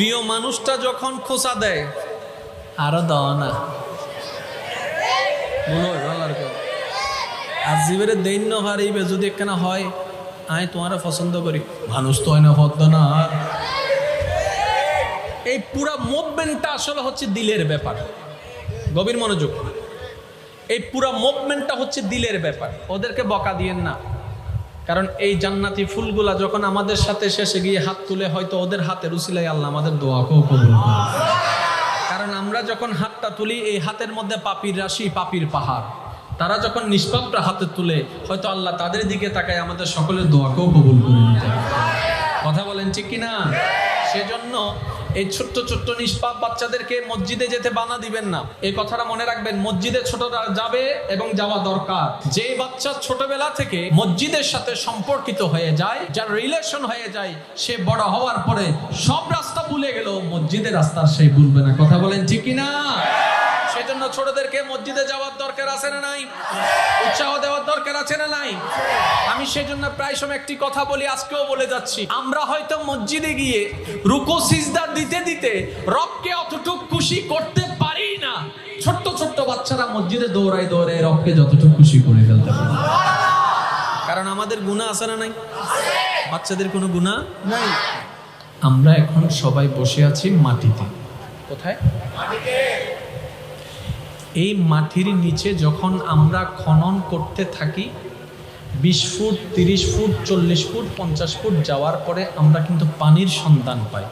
প্রিয় মানুষটা যখন খোঁচা দেয়, আরও দাও না। হয় আর জীবের দৈন্য হারিবে যদি একখানা হয়, আমি তোমার পছন্দ করি। মানুষ তো হয় না পদ্ম না। এই পুরা মুভমেন্টটা আসলে হচ্ছে দিলের ব্যাপার। গভীর মনোযোগ। এই পুরা মুভমেন্টটা হচ্ছে দিলের ব্যাপার। ওদেরকে বকা দিয়েন না। কারণ এই জান্নাতি ফুলগুলা যখন আমাদের সাথে শেষে গিয়ে হাত তুলে হয়তো ওদের হাতে রুসিলাই আল্লাহ আমাদের দোয়াকেও কবুল কারণ আমরা যখন হাতটা তুলি, এই হাতের মধ্যে পাপির রাশি পাপির পাহাড়। তারা যখন নিষ্পাপটা হাতে তুলে, হয়তো আল্লাহ তাদের দিকে তাকায়, আমাদের সকলের দোয়াকেও কবুল করে নিতে। কথা বলেন ঠিক কিনা? সেজন্য এই ছোট্ট ছোট্ট নিষ্পাপ বাচ্চাদেরকে মসজিদে যেতে বানা দিবেন না। এই কথাটা মনে রাখবেন, মসজিদে ছোটরা যাবে এবং যাওয়া দরকার। যে বাচ্চা ছোটবেলা থেকে মসজিদের সাথে সম্পর্কিত হয়ে যায়, যার রিলেশন হয়ে যায়, সে বড় হওয়ার পরে সব রাস্তা ভুলে গেল মসজিদের রাস্তা সে ভুলবে না। কথা বলেন ঠিক কিনা? সেজন্য ছোটদেরকে মসজিদে যাওয়ার দরকার আছে না নাই? উৎসাহ দেওয়ার দরকার আছে না নাই? আমি সেজন্য প্রায় সময় একটি কথা বলি, আজকেও বলে যাচ্ছি। আমরা হয়তো মসজিদে গিয়ে রুকু, সিজদা দিতে দিতে রবকে অতটুকু খুশি করতে পারি না। ছোট্ট ছোট্ট বাচ্চারা মসজিদে দৌড়ায় দৌড়ায় রবকে যতটুকু খুশি করে ফেলতে পারে। কারণ আমাদের গুণা আছে না নাই? বাচ্চাদের কোনো গুণা নাই? আমরা এখন সবাই বসে আছি মাটিতে। কোথায়? এই মাটির নিচে যখন আমরা খনন করতে থাকি, বিশ ফুট, তিরিশ ফুট, চল্লিশ ফুট, পঞ্চাশ ফুট যাওয়ার পরে আমরা কিন্তু পানির সন্ধান পাই।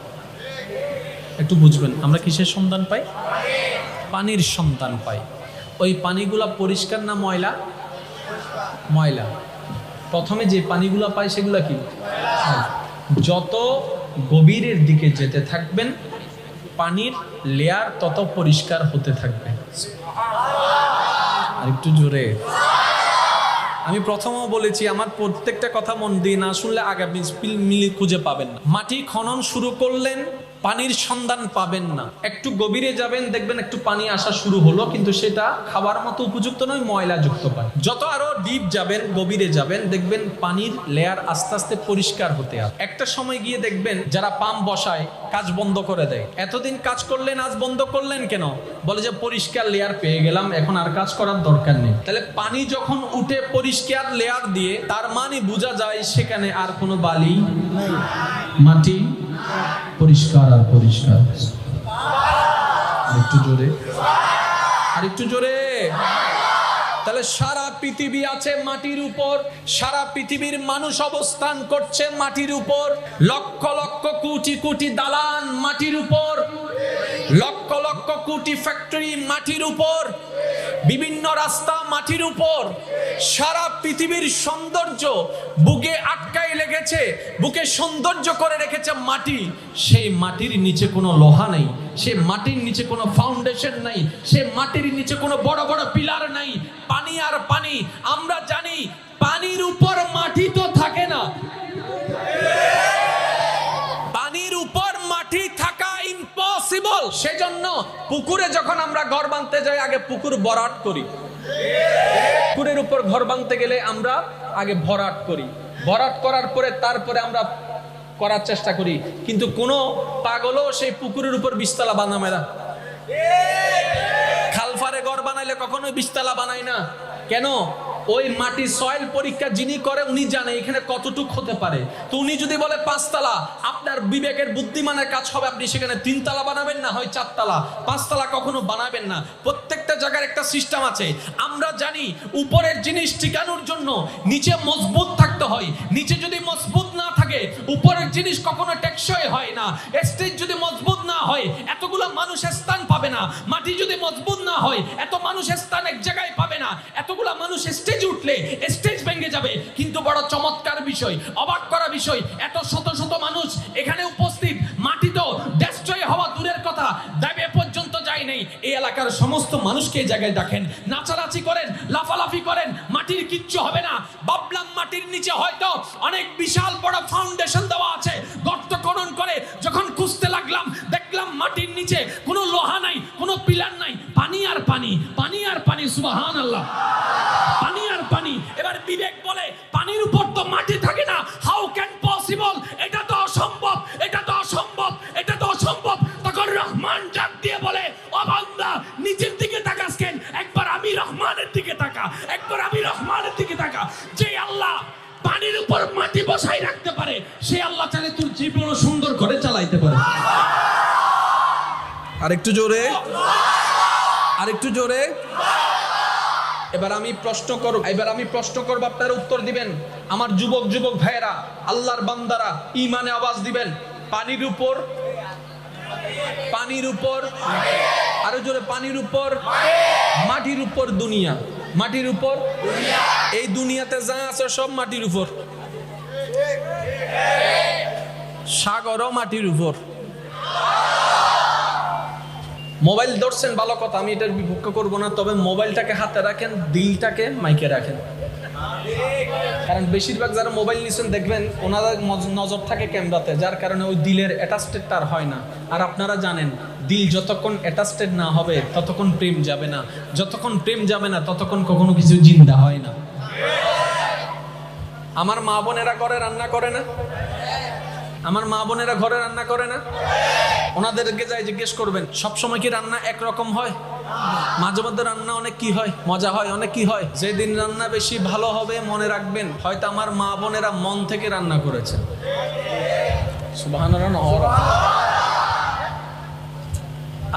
একটু বুঝবেন, আমরা কিসের সন্ধান পাই? পানির সন্ধান পাই। ওই পানিগুলা পরিষ্কার না ময়লা? ময়লা। প্রথমে যে পানিগুলা পাই সেগুলা কি? যত গভীরের দিকে যেতে থাকবেন, পানির লেয়ার তত পরিষ্কার হতে থাকবে। আর একটু জোরে। আমি প্রথমও বলেছি, আমার প্রত্যেকটা কথা মন দিয়ে না শুনলে আগামী মিলি খুঁজে পাবেন না। মাটি খনন শুরু করলেন পানির সন্ধান পাবেন না। একটু গভীরে যাবেন, দেখবেন একটু পানি আসা শুরু হলো, কিন্তু সেটা খাবার মতো উপযুক্ত নয় ময়লা যুক্ত পানি। যত আরও ডিপ যাবেন, গভীরে যাবেন, দেখবেন পানির লেয়ার আস্তে আস্তে পরিষ্কার হতে আসে একটা সময় গিয়ে দেখবেন যারা পাম্প বসায়, কাজ বন্ধ করে দেয়। এতদিন কাজ করলেন, আজ বন্ধ করলেন কেন? বলে যে, পরিষ্কার লেয়ার পেয়ে গেলাম, এখন আর কাজ করার দরকার নেই। তাহলে পানি যখন উঠে পরিষ্কার লেয়ার দিয়ে, তার মানে বোঝা যায় সেখানে আর কোনো বালি মাটি পরিষ্কার আর পরিষ্কার। একটু জোরে। আর একটু জোরে। তাহলে সারা পৃথিবী আছে মাটির উপর। সারা পৃথিবীর মানুষ অবস্থান করছে মাটির উপর। লক্ষ লক্ষ কোটি কোটি দালান মাটির উপর। লক্ষ লক্ষ কোটি ফ্যাক্টরি মাটির উপর। বিভিন্ন রাস্তা মাটির উপর সারা পৃথিবীর সৌন্দর্য বুকে আটকাই লেগেছে বুকে সৌন্দর্য করে রেখেছে মাটি। সেই মাটির নিচে কোনো লোহা নেই সে মাটির নিচে কোনো ফাউন্ডেশন নাই সে মাটির নিচে কোনো বড় বড় পিলার নাই। পানি আর পানি, আমরা জানি পানির উপর মাটি ইম্পসিবল সেজন্য পুকুরে যখন আমরা ঘর বাঁধতে যাই, আগে পুকুর বরাট করি। পুকুরের উপর ঘর বাঁধতে গেলে আমরা আগে ভরাট করি। ভরাট করার পরে তারপরে আমরা করার চেষ্টা করি। কিন্তু কোনো পাগলও সেই পুকুরের উপর বিস্তালা বানাবে না। খালফারে ঘর বানাইলে কখনোই বিস্তালা বানায় না। কেন? ওই মাটি সয়েল পরীক্ষা যিনি করে, উনি জানে এখানে কতটুক হতে পারে। তো উনি যদি বলে পাঁচতলা, আপনার বিবেকের বুদ্ধিমানের কাজ হবে, আপনি সেখানে তিনতলা বানাবেন না, হয় চারতলা। পাঁচতলা কখনো বানাবেন না। প্রত্যেকটা জায়গার একটা সিস্টেম আছে। আমরা জানি উপরের জিনিস টিকানোর জন্য নিচে মজবুত থাকতে হয়। নিচে যদি মজবুত না থাকে, উপরের জিনিস কখনো টেকসই হয় না। স্টেজ যদি মজবুত না হয়, এতগুলো মানুষ স্থান পাবে না, মাটি যদি মজবুত না হয়, এত মানুষ স্থান এক জায়গায় পাবে না। এতগুলা মানুষ স্টেজ উঠলে স্টেজ ভেঙে যাবে। কিন্তু বড় চমৎকার বিষয়, অবাক করা বিষয়, এত শত শত মানুষ এলাকার সমস্ত মানুষকে এই জায়গায় দেখেন নাচানাচি করেন, লাফালাফি করেন, মাটির কিচ্ছু হবে না। বাবলাম মাটির নিচে হয়তো অনেক বিশাল বড় ফাউন্ডেশন দেওয়া আছে। গর্ত খনন করে যখন খুঁজতে লাগলাম, দেখলাম মাটির নিচে কোনো লোহা নাই, কোনো পিলার নাই। পানি আর পানি পানি আর পানি সুবাহান আল্লাহ পানি আর পানি। এবার বিবেক বলে, পানির উপর তো মাটি থাকে চালাইতে পারে। আরেকটু জোরে। আরেকটু জোরে। এবার আমি প্রশ্ন করব এবার আমি প্রশ্ন করব, আপনারা উত্তর দিবেন। আমার যুবক যুবক ভাইয়েরা, আল্লাহর বান্দারা ইমানে আওয়াজ দিবেন। পানির উপর পানির উপর, আরও জোরে, পানির উপর, মাটির উপর দুনিয়া। মাটির উপর, এই দুনিয়াতে যা আছে সব মাটির উপর। সাগরও মাটির উপর। মোবাইল ধরছেন ভালো কথা, আমি এটার বিপক্ষ করব না, তবে মোবাইলটাকে হাতে রাখেন, দিলটাকে মাইকে রাখেন। কারণ বেশিরভাগ যারা মোবাইল নিছেন, দেখবেন ওনাদের মজ- নজর থাকে ক্যামেরাতে, যার কারণে ওই দিলের অ্যাটাচটেড তার হয় না। আর আপনারা জানেন, দিল যতক্ষণ অ্যাটাচটেড না হবে, ততক্ষণ প্রেম যাবে না। যতক্ষণ প্রেম যাবে না, ততক্ষণ কখনো কিছু জিন্দা হয় না। আমার মা বোনেরা করে রান্না করে না? আমার মা বোনেরা ঘরে রান্না করে না? ওনাদেরকে যাই জিজ্ঞেস করবেন, সব সময় কি রান্না একরকম হয়? মাঝে মধ্যে রান্না অনেক কি হয়? মজা হয়, অনেক কি হয়? যেদিন রান্না বেশি ভালো হবে, মনে রাখবেন, হয়তো আমার মা বোনেরা মন থেকে রান্না করেছে।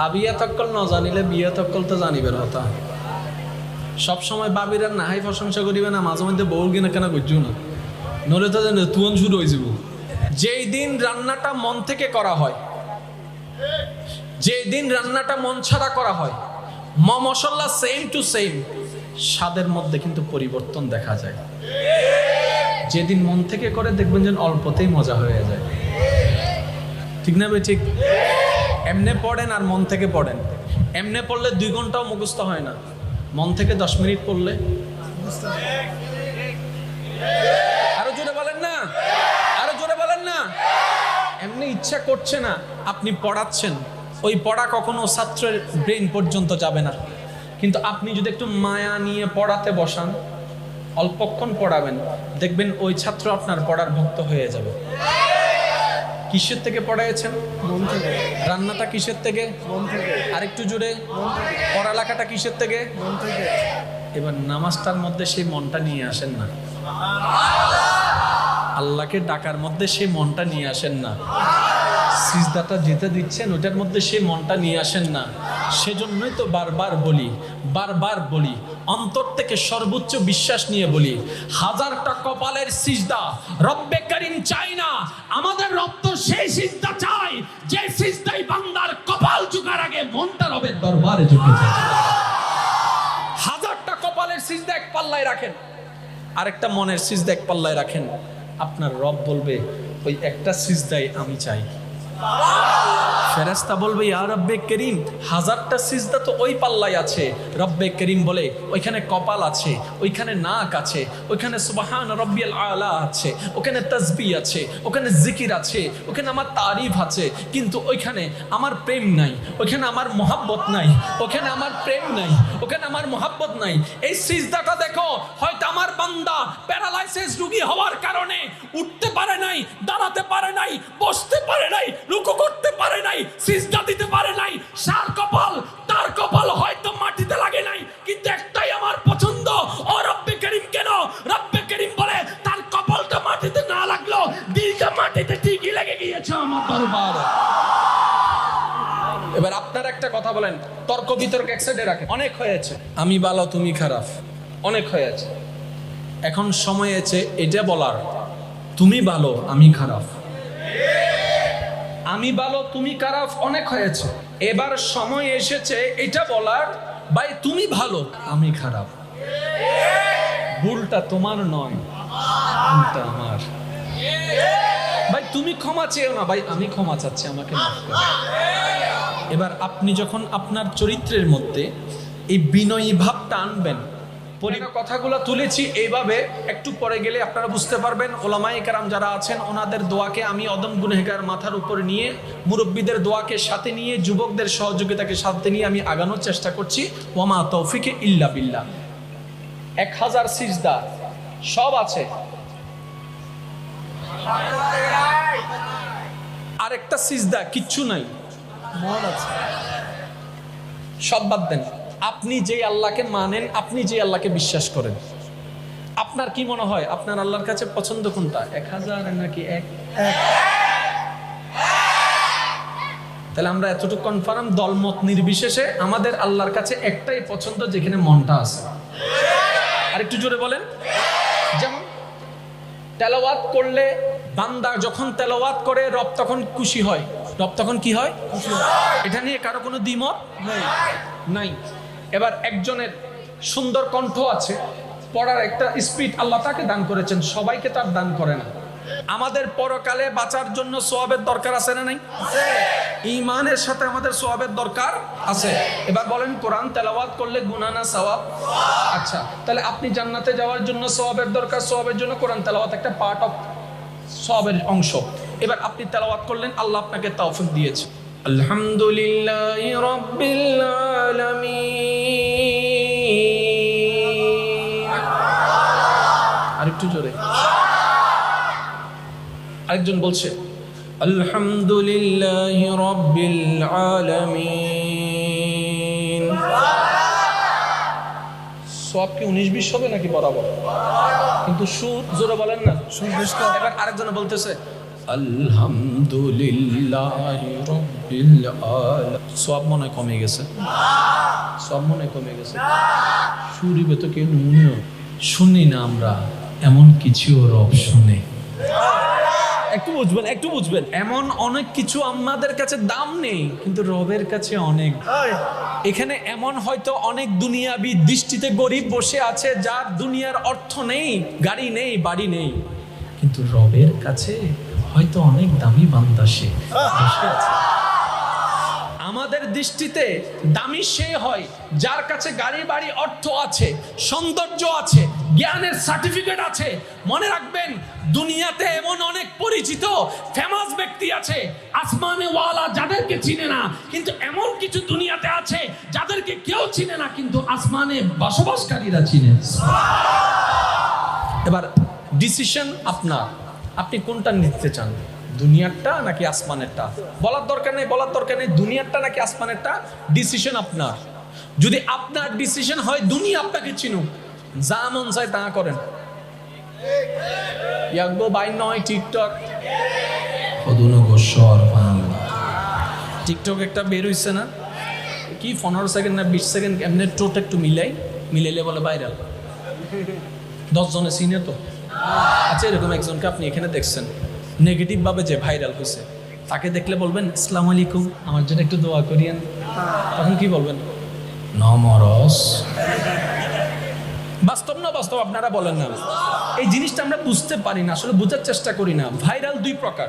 আবিয়া তক্কল ন জানিলে বিয়া তক্কল তো জানিবেন হতা সব সময় বাবিরা নাহাই প্রশংসা করিবে না, মাঝে মধ্যে বউর কিনা কেন করছ না। নলে তো তুয়ন শুরু হয়ে যাব। যেই দিন রান্নাটা মন থেকে করা হয় যেই দিন রান্নাটা মন ছাড়া করা হয় ম মশলা সেম টু সেম স্বাদের মধ্যে কিন্তু পরিবর্তন দেখা যায়। যেদিন মন থেকে করে দেখবেন যেন অল্পতেই মজা হয়ে যায়। ঠিক না ভাই ঠিক? এমনে পড়েন আর মন থেকে পড়েন। এমনে পড়লে দুই ঘন্টাও মুখস্থ হয় না। মন থেকে দশ মিনিট পড়লে আরও জোরে বলেন না আরও জোরে বলেন না এমনি ইচ্ছা করছে না আপনি পড়াচ্ছেন। ওই পড়া কখনো ছাত্রের ব্রেন পর্যন্ত যাবে না। কিন্তু আপনি যদি একটু মায়া নিয়ে পড়াতে বসান অল্পক্ষণ পড়াবেন দেখবেন ওই ছাত্র আপনার পড়ার ভক্ত হয়ে যাবে। কিসের থেকে পড়াইছেন মন থেকে। রান্নাটা কিসের থেকে? মন থেকে। আরেকটু জুড়ে পড়ালেখাটা কিসের থেকে? মন থেকে। এবার নামাজটার মধ্যে সেই মনটা নিয়ে আসেন না। আল্লাহকে ডাকার মধ্যে সেই মনটা নিয়ে আসেন না। সিজদাটা যেতে দিচ্ছেন, ওটার মধ্যে সেই মনটা নিয়ে আসেন না। সেজন্যই তো বারবার বলি বারবার বলি, অন্তর থেকে সর্বোচ্চ বিশ্বাস নিয়ে বলি, হাজারটা কপালের সিজদা রব্বে করিম চাই না, আমাদের রব তো সেই সিজদা চাই, যে সিজদাই বান্দার কপাল ঝুকার আগে মনটা রবের দরবারে ঝুঁকে যায়। হাজারটা কপালের সিজদা এক পাল্লায় রাখেন, আরেকটা মনের সিজদা এক পাল্লায় রাখেন। আপনার রব বলবে ওই একটা সিজদাই আমি চাই। ফেরেস্তা বলবে, ইয়া রব্বে করিম, হাজারটা সিজদা তো ওই পাল্লায় আছে। রব্বে করিম বলে, ওইখানে কপাল আছে, ওইখানে নাক আছে, ওইখানে সুবাহান রব্বিয়াল আলা আছে, ওখানে তসবি আছে, ওখানে জিকির আছে, ওখানে আমার তারিফ আছে, কিন্তু ওইখানে আমার প্রেম নাই, ওইখানে আমার মোহাব্বত নাই ওখানে আমার প্রেম নাই ওখানে আমার মোহাব্বত নাই। এই সিজদাটা দেখো, হয়তো আমার বান্দা প্যারালাইসিস রোগী হওয়ার কারণে উঠতে পারে নাই, দাঁড়াতে পারে নাই, বসতে পারে নাই রুকু করতে পারে নাই সিজদা দিতে পারে নাই সার কপাল তার কপাল হয়তো মাটিতে লাগে নাই কিন্তু একটাই আমার পছন্দ। ও রব্বে করিম কেন? রব্বে করিম বলে তার কপালটা মাটিতে না লাগল দিলটা মাটিতে ঠিকই লেগে গিয়েছে আমার দরবার। এবার আপনার একটা কথা বলেন তর্ক বিতর্ক এক সাইডে রাখেন। অনেক হয়েছে। আমি ভালো তুমি খারাপ। অনেক হয়েছে। এখন সময় আছে এটা বলার তুমি ভালো আমি খারাপ। আমি ভালো, তুমি খারাপ, অনেক হয়েছে। এবার সময় এসেছে এটা বলার, ভাই, তুমি ভালো, আমি খারাপ। ভুলটা তোমার নয়, ভুলটা আমার। ভাই, তুমি ক্ষমা চেয়েও না, ভাই, আমি ক্ষমা চাচ্ছি, আমাকে এবার আপনি যখন আপনার চরিত্রের মধ্যে এই বিনয়ী ভাবটা আনবেন কথাগুলো তুলেছি এইভাবে একটু পরে গেলে আপনারা বুঝতে পারবেন। ওলামাই কারাম যারা আছেন ওনাদের দোয়াকে আমি অদম গুনেগার মাথার উপর নিয়ে মুরব্বীদের দোয়াকে সাথে নিয়ে যুবকদের সহযোগিতাকে সাথে নিয়ে আমি আগানোর চেষ্টা করছি। ওমা তৌফিকে ইল্লা বিল্লাহ। এক হাজার সিজদা সব আছে। আরেকটা সিজদা কিচ্ছু নাই। মন আছে। সব বাদ দেন। আপনি যে আল্লাহকে মানেন আপনি যে আল্লাহকে বিশ্বাস করেন। আপনার কি মনে হয়? আপনার আল্লাহর কাছে পছন্দ কোনটা? এক হাজার নাকি এক? তাহলে আমরা এতটুকু কনফার্ম দলমত নির্বিশেষে আমাদের আল্লাহর কাছে একটাই পছন্দ যেখানে মনটা আছে। আর একটু জোরে বলেন। যেমন তেলাওয়াত করলে বান্দা যখন তেলাওয়াত করে রব তখন খুশি হয়। রব তখন কি হয়? এটা নিয়ে কারও কোনো দ্বিমত? নাই। এবার একজনের সুন্দর কণ্ঠ আছে, পড়ার একটা স্পিড আল্লাহ তাকে দান করেছেন, সবাইকে তার দান করে না। আমাদের পরকালে বাঁচার জন্য সোয়াবের দরকার আছে না নাই? ইমানের সাথে আমাদের সোয়াবের দরকার আছে। এবার বলেন, কোরআন তেলাওয়াত করলে গুনা না সওয়াব? আচ্ছা তাহলে আপনি জান্নাতে যাওয়ার জন্য সোয়াবের দরকার, সোয়াবের জন্য কোরআন তেলাওয়াত একটা পার্ট অফ সবের অংশ। এবার আপনি তেলাওয়াত করলেন, আল্লাহ আপনাকে তৌফিক দিয়েছে। আলহামদুলিল্লাহ রাব্বিল আরেকজন বলছে, আলহামদুলিল্লাহ রাব্বিল আলামিন। সব কি উনিশ বিশ হবে নাকি বরাবর? কিন্তু সুর জোরে বলেন না। সুর বিশ এবার আরেকজন বলতেছে, আলহামদুলিল্লাহ রব্বিল আলামিন। সব মনে কমে গেছে। সব মনে কমে গেছে। সুরিবে তো কেউ শুনি না আমরা, এমন কিছু রব শুনে। একটু বুঝবেন একটু বুঝবেন। এমন অনেক কিছু আমাদের কাছে দাম নেই কিন্তু রবের কাছে অনেক। এখানে এমন হয়তো অনেক দুনিয়াবি দৃষ্টিতে গরিব বসে আছে যার দুনিয়ার অর্থ নেই গাড়ি নেই বাড়ি নেই। কিন্তু রবের কাছে হয়তো অনেক দামি বান্দা সে বসে আছে। আমাদের দৃষ্টিতে দামি সে হয় যার কাছে গাড়ি বাড়ি অর্থ আছে সৌন্দর্য আছে জ্ঞানের সার্টিফিকেট আছে। মনে রাখবেন, দুনিয়াতে এমন অনেক পরিচিত ফেমাস ব্যক্তি আছে। আসমানে ওয়ালা যাদেরকে চিনে না, কিন্তু এমন কিছু দুনিয়াতে আছে, যাদেরকে কেউ চিনে না, কিন্তু আসমানে বসবাসকারীরা চিনে। এবার ডিসিশন আপনার। আপনি কোনটা নিতে চান? দুনিয়ারটা নাকি আসমানেরটা? বলার দরকার নেই, বলার দরকার নেই। দুনিয়ারটা নাকি আসমানেরটা? ডিসিশন আপনার। যদি আপনার ডিসিশন হয়, দুনিয়া আপনাকে চিনুক। যা মন চায় তা করেন। ইয়াকবো বাই নয় টিকটক। টিকটক একটা বের হইছে না। কি পনেরো সেকেন্ড না বিশ সেকেন্ড এমনি টোট একটু মিলাই মিলাইলে বলে ভাইরাল দশজনে চিনে তো। আচ্ছা এরকম একজনকে আপনি এখানে দেখছেন। নেগেটিভ ভাবে যে ভাইরাল হয়েছে তাকে দেখলে বলবেন ইসলাম আলাইকুম আমার জন্য একটু দোয়া করিয়েন। তখন কি বলবেন? নমরস। বাস্তব না বাস্তব আপনারা বলেন না। এই জিনিসটা আমরা বুঝতে পারি না, আসলে বোঝার চেষ্টা করি না। ভাইরাল দুই প্রকার।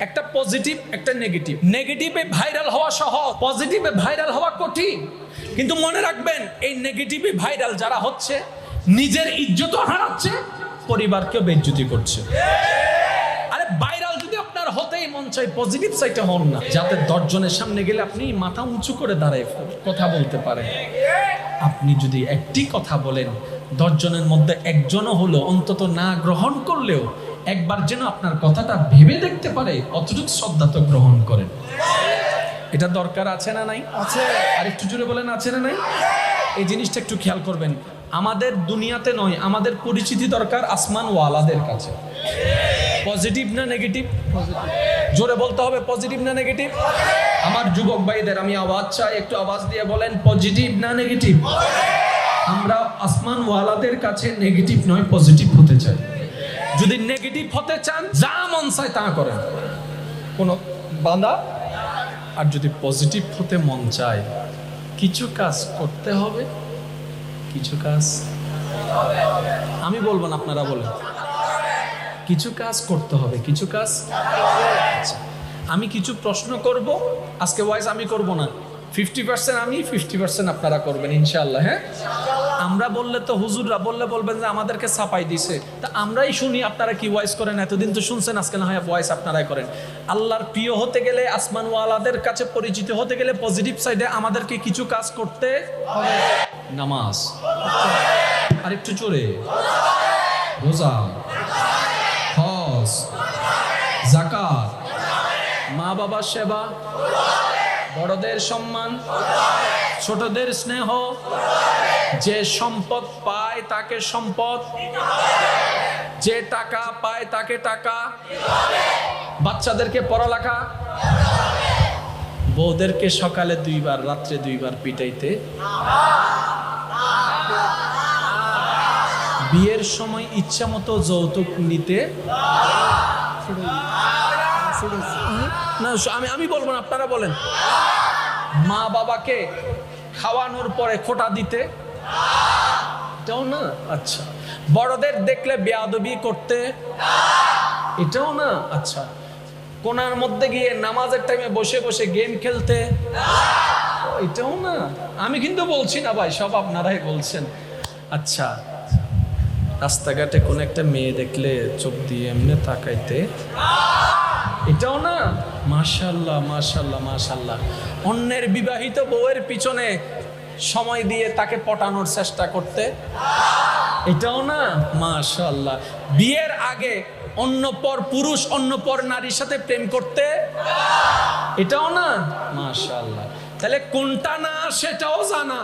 একটা পজিটিভ, একটা নেগেটিভ। নেগেটিভে ভাইরাল হওয়া সহজ, পজিটিভে ভাইরাল হওয়া কঠিন। কিন্তু মনে রাখবেন, এই নেগেটিভে ভাইরাল যারা হচ্ছে, নিজের ইজ্জত হারাচ্ছে, পরিবারকেও বেজ্জুতি করছে। আরে ভাইরাল যদি আপনার হতেই মন চাই পজিটিভ সাইডে হন না। যাতে দশজনের সামনে গেলে আপনি মাথা উঁচু করে দাঁড়ায়, কথা বলতে পারেন। আপনি যদি একটি কথা বলেন দশজনের মধ্যে একজনও হলো অন্তত না গ্রহণ করলেও একবার যেন আপনার কথাটা ভেবে দেখতে পারে অতটুকু শ্রদ্ধা তো গ্রহণ করেন। এটা দরকার আছে না নাই? আছে। আর একটু জুড়ে বলেন আছে না নাই? এই জিনিসটা একটু খেয়াল করবেন। আমাদের দুনিয়াতে নয় আমাদের পরিচিতি দরকার আসমান ওয়ালাদের কাছে। পজিটিভ না নেগেটিভ জোরে বলতে হবে পজিটিভ না নেগেটিভ আমার যুবক ভাইদের, আমি আওয়াজ চাই, একটু আওয়াজ দিয়ে বলেন পজিটিভ না নেগেটিভ আমরা আসমান ওয়ালাদের কাছে নেগেটিভ নয় পজিটিভ হতে চাই। যদি নেগেটিভ হতে চান, যা মন চায় তা করেন। কোনো বাঁধা? আর যদি পজিটিভ হতে মন চায়, কিছু কাজ করতে হবে? কিছু কাজ? আমি বলব না, আপনারা বলেন। কিছু কাজ করতে হবে কিছু কাজ আচ্ছা, আমি কিছু প্রশ্ন করব আজকে ওয়াইজ আমি করব না। ফিফটি পার্সেন্ট আমি ফিফটি পার্সেন্ট আপনারা করবেন ইনশাল্লাহ হ্যাঁ? আমরা বললে তো হুজুররা বললে বলবেন যে আমাদেরকে ছাপাই দিছে। তা আমরাই শুনি আপনারা কি ওয়াইজ করেন এতদিন তো শুনছেন আজকে না হয় ওয়াইজ আপনারাই করেন। আল্লাহর প্রিয় হতে গেলে আসমানওয়ালাদের কাছে পরিচিত হতে গেলে পজিটিভ সাইডে আমাদেরকে কিছু কাজ করতে নামাজ। আরেকটু চোরে রোজা। হজ জাকাত মা বাবার সেবা। বড়দের সম্মান। ছোটদের স্নেহ। যে সম্পদ পায় তাকে সম্পদ। যে টাকা পায় তাকে টাকা। বাচ্চাদেরকে পড়ালেখা। বউদেরকে সকালে দুইবার, রাত্রে দুইবার পিটাইতে। বিয়ের সময় ইচ্ছা মতো যৌতুক নিতে? না, আমি আমি বলব না, আপনারা বলেন। মা বাবাকে খাওয়ানোর পরে খোটা দিতে? এটাও না? আচ্ছা। বড়দের দেখলে বেয়াদবি করতে? এটাও না? আচ্ছা। কোনার মধ্যে গিয়ে নামাজের টাইমে বসে বসে গেম খেলতে? এটাও না? আমি কিন্তু বলছি না ভাই, সব আপনারাই বলছেন। আচ্ছা। রাস্তাঘাটে কোন একটা মেয়ে দেখলে চোখ দিয়ে এমনি তাকাইতে। এটাও না? মাশাল্লাহ মাশাল্লাহ মাশাল্লাহ। অন্যের বিবাহিত বউয়ের পিছনে সময় দিয়ে তাকে পটানোর চেষ্টা করতে। এটাও না? মাশাল্লাহ। বিয়ের আগে অন্য পর পুরুষ, অন্য পর নারীর সাথে প্রেম করতে। এটাও না? মাশাল্লাহ। তাহলে কোনটা না সেটাও জানা।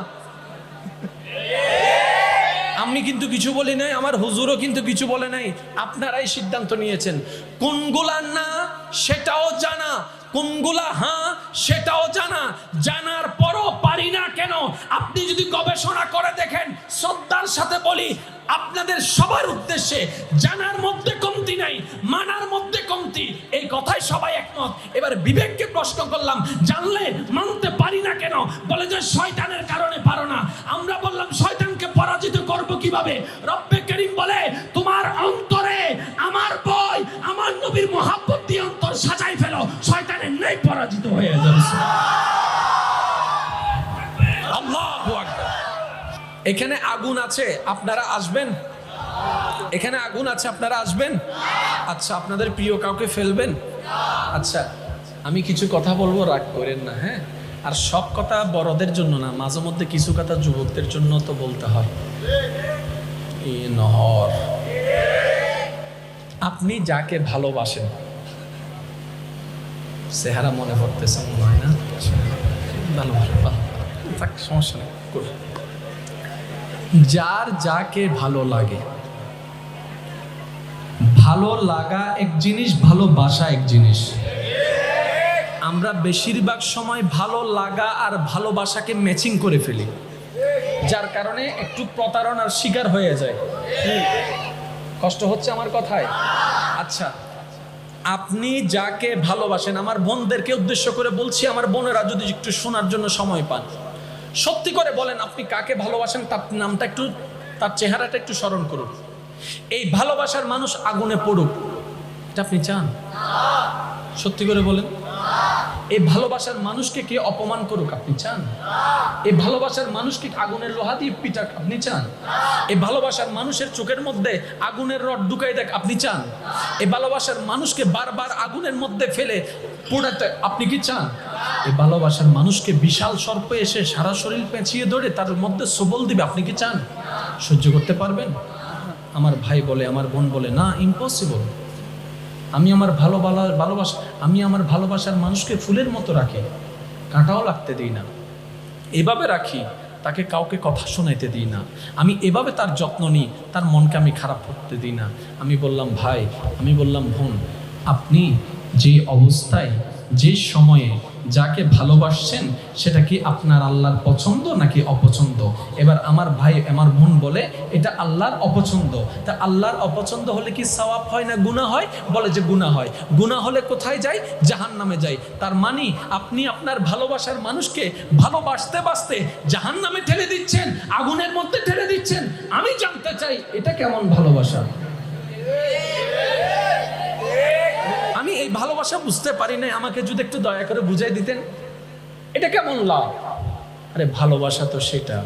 আমি কিন্তু কিছু বলি নাই, আমার হুজুরও কিন্তু কিছু বলে নাই। আপনারাই সিদ্ধান্ত নিয়েছেন। কোনগুলা না, সেটাও জানা। কোনগুলা হ্যাঁ সেটাও জানা। জানার পরও পারি না কেন? আপনি যদি গবেষণা করে দেখেন, শ্রদ্ধার সাথে বলি, আপনাদের সবার উদ্দেশ্যে জানার মধ্যে কমতি নাই, মানার মধ্যে কমতি। এই কথাই সবাই একমত। এবার বিবেককে প্রশ্ন করলাম, জানলে মানতে পারি না কেন? বলে যে, শয়তানের কারণে পারো না। আমরা বললাম শয়তানকে পরাজিত করব কীভাবে? রব্বে করিম বলে, তোমার অন্তরে আমার বই, আমার নবীর মহাব্বত দিয়ে অন্তর সাজাই ফেলো। শয়তানের নেই পরাজিত হয়ে যাবে এখানে আগুন আছে, আপনারা আসবেন? এখানে আগুন আছে, আপনারা আসবেন? আচ্ছা আপনাদের প্রিয় কাউকে ফেলবেন? আচ্ছা আমি কিছু কথা বলব, রাগ করেন না হ্যাঁ? আর সব কথা বড়দের জন্য না, মাঝে মধ্যে কিছু কথা যুবকদের জন্য তো বলতে হয়। আপনি যাকে ভালোবাসেন, চেহারা মনে পড়তেছে, মনে হয় না? সমস্যা নেই যার যাকে ভালো লাগে। ভালো লাগা এক জিনিস, ভালোবাসা এক জিনিস। আমরা বেশিরভাগ সময় ভালো লাগা আর ভালোবাসাকে ম্যাচিং করে ফেলি, যার কারণে একটু প্রতারণার শিকার হয়ে যায়। কষ্ট হচ্ছে আমার কথায়? আচ্ছা আপনি যাকে ভালোবাসেন, আমার বোনদেরকে উদ্দেশ্য করে বলছি, আমার বোনেরা যদি একটু শোনার জন্য সময় পান। সত্যি করে বলেন, আপনি কাকে ভালোবাসেন, তার নামটা একটু, তার চেহারাটা একটু স্মরণ করুন। এই ভালোবাসার মানুষ আগুনে পড়ুক, এটা আপনি চান? সত্যি করে বলেন। এই ভালোবাসার মানুষকে কে অপমান করুক আপনি চান? এই ভালোবাসার মানুষকে আগুনের লোহা দিয়ে পিটাক আপনি চান? এই ভালোবাসার মানুষের চোখের মধ্যে আগুনের রড ঢুকাই দেখ আপনি চান? এই ভালোবাসার মানুষকে বারবার আগুনের মধ্যে ফেলে পোড়াতে আপনি কি চান? এই ভালোবাসার মানুষকে বিশাল সর্প এসে সারা শরীর পেঁচিয়ে ধরে তার মধ্যে সবল দিবে আপনি কি চান? সহ্য করতে পারবেন? আমার ভাই বলে, আমার বোন বলে, না ইম্পসিবল আমি আমার ভালো ভালো- ভালোবাসা, আমি আমার ভালোবাসার মানুষকে ফুলের মতো রাখি, কাঁটাও লাগতে দিই না। এভাবে রাখি, তাকে কাউকে কথা শোনাইতে দিই না। আমি এভাবে তার যত্ন নিই, তার মনকে আমি খারাপ করতে দিই না। আমি বললাম, ভাই, আমি বললাম, বোন, আপনি যে অবস্থায়, যে সময়ে যাকে ভালোবাসছেন, সেটা কি আপনার আল্লাহর পছন্দ নাকি অপছন্দ? এবার আমার ভাই, আমার বোন বলে, এটা আল্লাহর অপছন্দ। তা আল্লাহর অপছন্দ হলে কি সওয়াব হয় না গুনাহ হয়? বলে যে গুনাহ হয়। গুনাহ হলে কোথায় যায়? জাহান নামে যায়। তার মানে আপনি আপনার ভালোবাসার মানুষকে ভালোবাসতে বাসতে জাহান নামে ঠেলে দিচ্ছেন, আগুনের মধ্যে ঠেলে দিচ্ছেন। আমি জানতে চাই, এটা কেমন ভালোবাসা? আমি এই ভালোবাসা বুঝতে পারি নাই, আমাকে যদি একটু দয়া করে বুঝাই দিতেন। এটা কেমন লাভ? আরে ভালোবাসা তো সেটা।